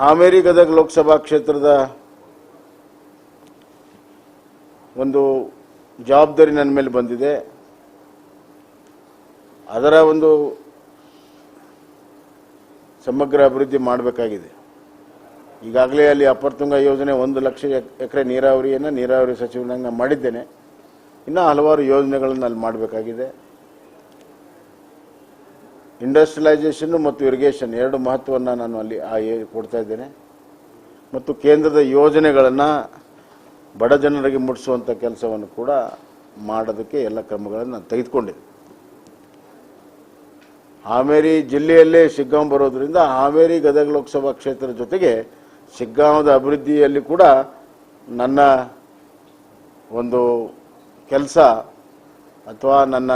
ಹಾವೇರಿ ಗದಗ ಲೋಕಸಭಾ ಕ್ಷೇತ್ರದ ಒಂದು ಜವಾಬ್ದಾರಿ ನನ್ನ ಮೇಲೆ ಬಂದಿದೆ. ಅದರ ಒಂದು ಸಮಗ್ರ ಅಭಿವೃದ್ಧಿ ಮಾಡಬೇಕಾಗಿದೆ. ಈಗಾಗಲೇ ಅಲ್ಲಿ ಅಪರ್ತುಂಗ ಯೋಜನೆ ಒಂದು ಲಕ್ಷ ಎಕರೆ ನೀರಾವರಿಯನ್ನು ನೀರಾವರಿ ಸಚಿವನಾಗ ಮಾಡಿದ್ದೇನೆ. ಇನ್ನೂ ಹಲವಾರು ಯೋಜನೆಗಳನ್ನು ಅಲ್ಲಿ ಮಾಡಬೇಕಾಗಿದೆ. ಇಂಡಸ್ಟ್ರಿಯಲೈಸೇಷನ್ ಮತ್ತು ಇರಿಗೇಷನ್ ಎರಡು ಮಹತ್ವವನ್ನು ನಾನು ಅಲ್ಲಿ ಆ ಕೊಡ್ತಾ ಇದ್ದೇನೆ. ಮತ್ತು ಕೇಂದ್ರದ ಯೋಜನೆಗಳನ್ನು ಬಡ ಜನರಿಗೆ ಮುಟ್ಟಿಸುವಂಥ ಕೆಲಸವನ್ನು ಕೂಡ ಮಾಡೋದಕ್ಕೆ ಎಲ್ಲ ಕ್ರಮಗಳನ್ನು ನಾನು ತೆಗೆದುಕೊಂಡಿದ್ದೆ. ಹಾವೇರಿ ಜಿಲ್ಲೆಯಲ್ಲೇ ಶಿಗ್ಗಾಂವ್ ಬರೋದ್ರಿಂದ ಹಾವೇರಿ ಗದಗ ಲೋಕಸಭಾ ಕ್ಷೇತ್ರದ ಜೊತೆಗೆ ಶಿಗ್ಗಾಂವದ ಅಭಿವೃದ್ಧಿಯಲ್ಲಿ ಕೂಡ ನನ್ನ ಒಂದು ಕೆಲಸ ಅಥವಾ ನನ್ನ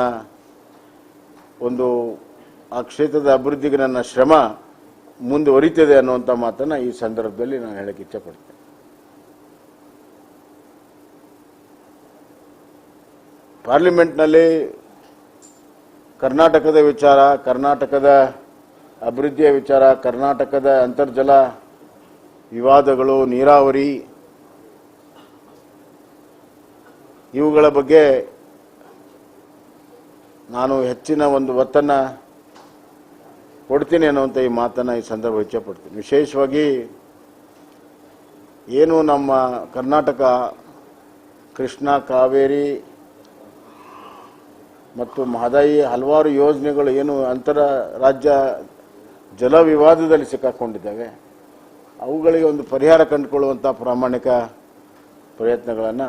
ಒಂದು ಆ ಕ್ಷೇತ್ರದ ಅಭಿವೃದ್ಧಿಗೆ ನನ್ನ ಶ್ರಮ ಮುಂದುವರಿತದೆ ಅನ್ನುವಂಥ ಮಾತನ್ನು ಈ ಸಂದರ್ಭದಲ್ಲಿ ನಾನು ಹೇಳಕ್ಕೆ ಇಚ್ಛೆಪಡ್ತೇನೆ. ಪಾರ್ಲಿಮೆಂಟ್ನಲ್ಲಿ ಕರ್ನಾಟಕದ ವಿಚಾರ, ಕರ್ನಾಟಕದ ಅಭಿವೃದ್ಧಿಯ ವಿಚಾರ, ಕರ್ನಾಟಕದ ಅಂತರ್ಜಲ ವಿವಾದಗಳು, ನೀರಾವರಿ ಇವುಗಳ ಬಗ್ಗೆ ನಾನು ಹೆಚ್ಚಿನ ಒಂದು ಒತ್ತನ್ನು ಕೊಡ್ತೀನಿ ಅನ್ನುವಂಥ ಈ ಮಾತನ್ನು ಈ ಸಂದರ್ಭ ಇಚ್ಛಪಡ್ತೀನಿ. ವಿಶೇಷವಾಗಿ ಏನು ನಮ್ಮ ಕರ್ನಾಟಕ ಕೃಷ್ಣ ಕಾವೇರಿ ಮತ್ತು ಮಹದಾಯಿ ಹಲವಾರು ಯೋಜನೆಗಳು ಏನು ಅಂತರ ರಾಜ್ಯ ಜಲ ವಿವಾದದಲ್ಲಿ ಸಿಕ್ಕಾಕೊಂಡಿದ್ದಾವೆ. ಅವುಗಳಿಗೆ ಒಂದು ಪರಿಹಾರ ಕಂಡುಕೊಳ್ಳುವಂಥ ಪ್ರಾಮಾಣಿಕ ಪ್ರಯತ್ನಗಳನ್ನು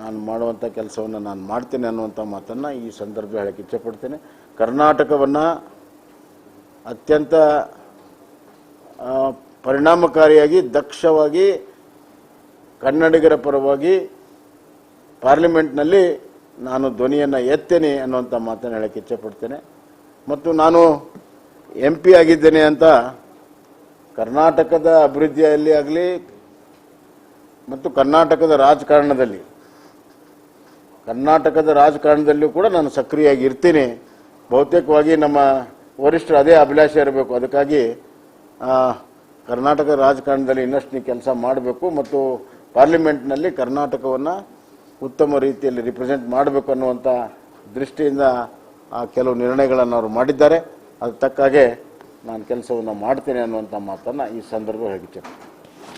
ನಾನು ಮಾಡುವಂಥ ಕೆಲಸವನ್ನು ನಾನು ಮಾಡ್ತೇನೆ ಅನ್ನುವಂಥ ಮಾತನ್ನು ಈ ಸಂದರ್ಭ ಹೇಳಕ್ಕೆ ಇಚ್ಛೆಪಡ್ತೇನೆ. ಕರ್ನಾಟಕವನ್ನು ಅತ್ಯಂತ ಪರಿಣಾಮಕಾರಿಯಾಗಿ, ದಕ್ಷವಾಗಿ, ಕನ್ನಡಿಗರ ಪರವಾಗಿ ಪಾರ್ಲಿಮೆಂಟ್ನಲ್ಲಿ ನಾನು ಧ್ವನಿಯನ್ನು ಎತ್ತೇನೆ ಅನ್ನುವಂಥ ಮಾತನ್ನು ಹೇಳಕ್ಕೆ ಇಚ್ಛೆಪಡ್ತೇನೆ. ಮತ್ತು ನಾನು ಎಂ ಪಿ ಆಗಿದ್ದೇನೆ ಅಂತ ಕರ್ನಾಟಕದ ಅಭಿವೃದ್ಧಿಯಲ್ಲಿ ಆಗಲಿ ಮತ್ತು ಕರ್ನಾಟಕದ ರಾಜಕಾರಣದಲ್ಲಿ, ಕರ್ನಾಟಕದ ರಾಜಕಾರಣದಲ್ಲಿಯೂ ಕೂಡ ನಾನು ಸಕ್ರಿಯವಾಗಿ ಇರ್ತೀನಿ. ಬಹುತೇಕವಾಗಿ ನಮ್ಮ ವರಿಷ್ಠರು ಅದೇ ಅಭಿಲಾಷೆ ಇರಬೇಕು. ಅದಕ್ಕಾಗಿ ಕರ್ನಾಟಕ ರಾಜಕಾರಣದಲ್ಲಿ ಇನ್ನಷ್ಟು ನೀವು ಕೆಲಸ ಮಾಡಬೇಕು ಮತ್ತು ಪಾರ್ಲಿಮೆಂಟ್ನಲ್ಲಿ ಕರ್ನಾಟಕವನ್ನು ಉತ್ತಮ ರೀತಿಯಲ್ಲಿ ರಿಪ್ರೆಸೆಂಟ್ ಮಾಡಬೇಕು ಅನ್ನುವಂಥ ದೃಷ್ಟಿಯಿಂದ ಕೆಲವು ನಿರ್ಣಯಗಳನ್ನು ಅವರು ಮಾಡಿದ್ದಾರೆ. ಅದು ತಕ್ಕಾಗೆ ನಾನು ಕೆಲಸವನ್ನು ಮಾಡ್ತೇನೆ ಅನ್ನುವಂಥ ಮಾತನ್ನು ಈ ಸಂದರ್ಭ ಹೇಳಿಕೆ